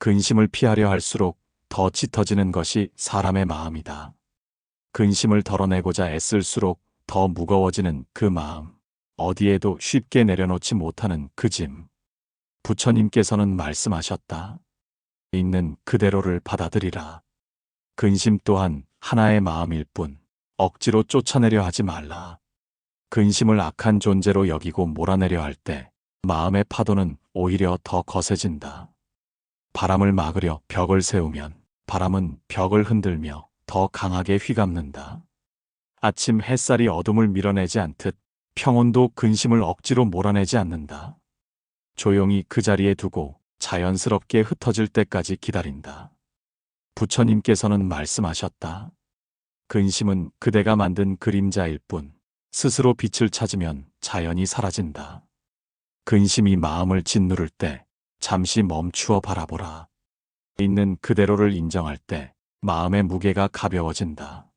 근심을 피하려 할수록 더 짙어지는 것이 사람의 마음이다. 근심을 덜어내고자 애쓸수록 더 무거워지는 그 마음. 어디에도 쉽게 내려놓지 못하는 그 짐. 부처님께서는 말씀하셨다. 있는 그대로를 받아들이라. 근심 또한 하나의 마음일 뿐 억지로 쫓아내려 하지 말라. 근심을 악한 존재로 여기고 몰아내려 할 때 마음의 파도는 오히려 더 거세진다. 바람을 막으려 벽을 세우면 바람은 벽을 흔들며 더 강하게 휘감는다. 아침 햇살이 어둠을 밀어내지 않듯 평온도 근심을 억지로 몰아내지 않는다. 조용히 그 자리에 두고 자연스럽게 흩어질 때까지 기다린다. 부처님께서는 말씀하셨다. 근심은 그대가 만든 그림자일 뿐 스스로 빛을 찾으면 자연히 사라진다. 근심이 마음을 짓누를 때 잠시 멈추어 바라보라. 있는 그대로를 인정할 때 마음의 무게가 가벼워진다.